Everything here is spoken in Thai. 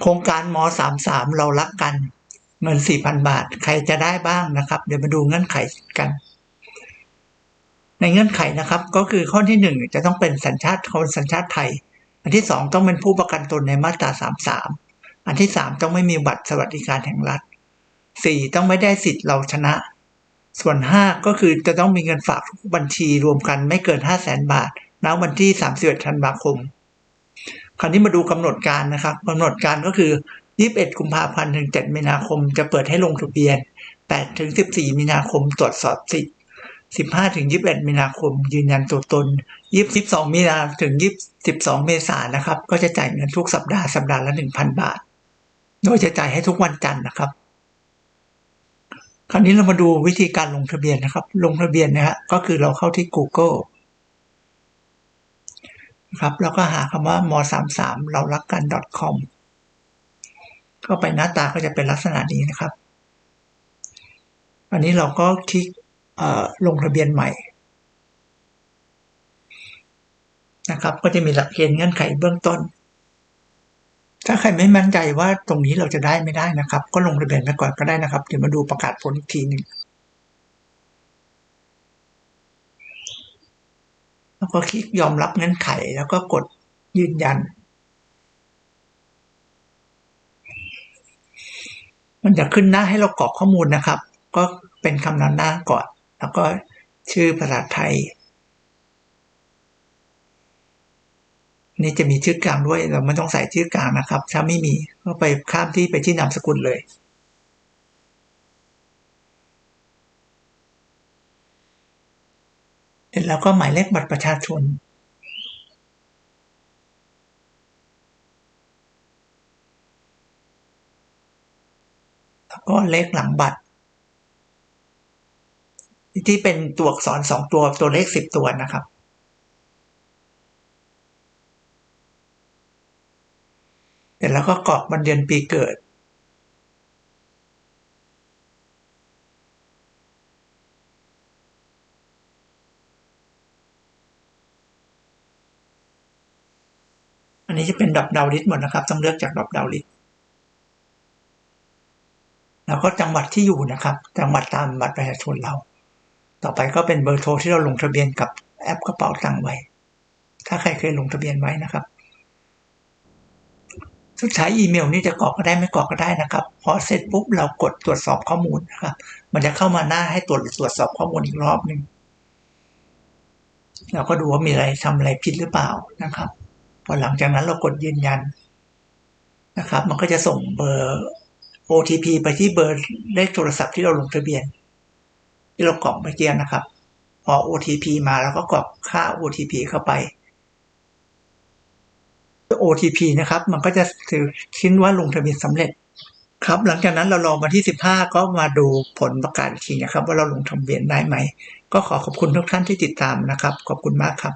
โครงการมสามสามเรารักกัน เงินสี่พันบาท ใครจะได้บ้างนะครับ เดี๋ยวมาดูเงื่อนไขกัน ในเงื่อนไขนะครับ ก็คือข้อที่หนึ่งจะต้องเป็นสัญชาติคนสัญชาติไทย อันที่สองต้องเป็นผู้ประกันตนในมาตราสามสามอันที่สามต้องไม่มีบัตรสวัสดิการแห่งรัฐสี่ต้องไม่ได้สิทธิ์เราชนะ ส่วนห้าก็คือจะต้องมีเงินฝากทุกบัญชีรวมกันไม่เกินห้าแสนบาทณวันที่สามสิบธันวาคม คราวนี้มาดูกำหนดการนะครับกำหนดการก็คือ 21 กุมภาพันธ์ถึง 7 มีนาคมจะเปิดให้ลงทะเบียน 8 ถึง 14 มีนาคมตรวจสอบสิทธิ์ 15 ถึง 21 มีนาคม ยืนยันตัวตน 22 มีนาถึง 22 เมษายนนะครับ ก็จะจ่ายเงินทุกสัปดาห์สัปดาห์ละ 1,000 บาท โดยจะจ่ายให้ทุกวันจันทร์นะครับ คราวนี้เรามาดูวิธีการลงทะเบียนนะครับ ลงทะเบียนนะฮะก็คือเราเข้าที่ Google นะครับ แล้วก็หาคำว่าม33เรารักกัน .com เข้าไปหน้าตาก็จะเป็นลักษณะนี้นะครับ อันนี้เราก็คลิกลงทะเบียนใหม่นะครับ ก็จะมีหลักเกณฑ์เงื่อนไขเบื้องต้น ถ้าใครไม่มั่นใจว่าตรงนี้เราจะได้ไม่ได้นะครับ ก็ลงทะเบียนไปก่อนก็ได้นะครับ เดี๋ยวมาดูประกาศผลอีกทีหนึ่ง แล้วก็คลิกยอมรับเงื่อนไข แล้วก็กดยืนยัน มันจะขึ้นหน้าให้เรากรอกข้อมูลนะครับ ก็เป็นคำนำหน้าก่อน แล้วก็ชื่อภาษาไทย นี่จะมีชื่อกลางด้วย เราไม่ต้องใส่ชื่อกลางนะครับ ถ้าไม่มีก็ไปข้ามที่ไปที่นามสกุลเลย เสร็จแล้วก็หมายเลขบัตรประชาชนแล้วก็เลขหลังบัตร ที่เป็นตัวอักษรสองตัวตัวเลขสิบตัวนะครับ เสร็จแล้วก็กรอกวันเดือนปีเกิด นี้จะเป็นดอกดาวลิสหมดนะครับ ต้องเลือกจากดอกดาวลิสแล้วก็จังหวัดที่อยู่นะครับ จังหวัดตามบัตรประชาชนเรา ต่อไปก็เป็นเบอร์โทรที่เราลงทะเบียนกับแอปกระเป๋าตังค์ไว้ ถ้าใครเคยลงทะเบียนไว้นะครับ สุดท้ายอีเมลนี่จะกรอกก็ได้ไม่กรอกก็ได้นะครับ พอเสร็จปุ๊บเรากดตรวจสอบข้อมูลนะครับ มันจะเข้ามาหน้าให้ตรวจตรวจสอบข้อมูลอีกรอบหนึ่งเราก็ดูว่ามีอะไรทำอะไรผิดหรือเปล่านะครับ พอหลังจากนั้นเรากดยืนยันนะครับ มันก็จะส่งเบอร์ OTP ไปที่เบอร์เลขโทรศัพท์ที่เราลงทะเบียน ที่เรากรอกเมื่อกี้นะครับ พอ OTP มาแล้วก็กรอกค่า OTP เข้าไป OTP นะครับ มันก็จะถือชิ้นว่าลงทะเบียนสำเร็จ ครับ หลังจากนั้นเรารอมาที่ 15 ก็มาดูผลประกาศอีกทีนะครับ ว่าเราลงทะเบียนได้ไหม ก็ขอขอบคุณทุกท่านที่ติดตามนะครับ ขอบคุณมากครับ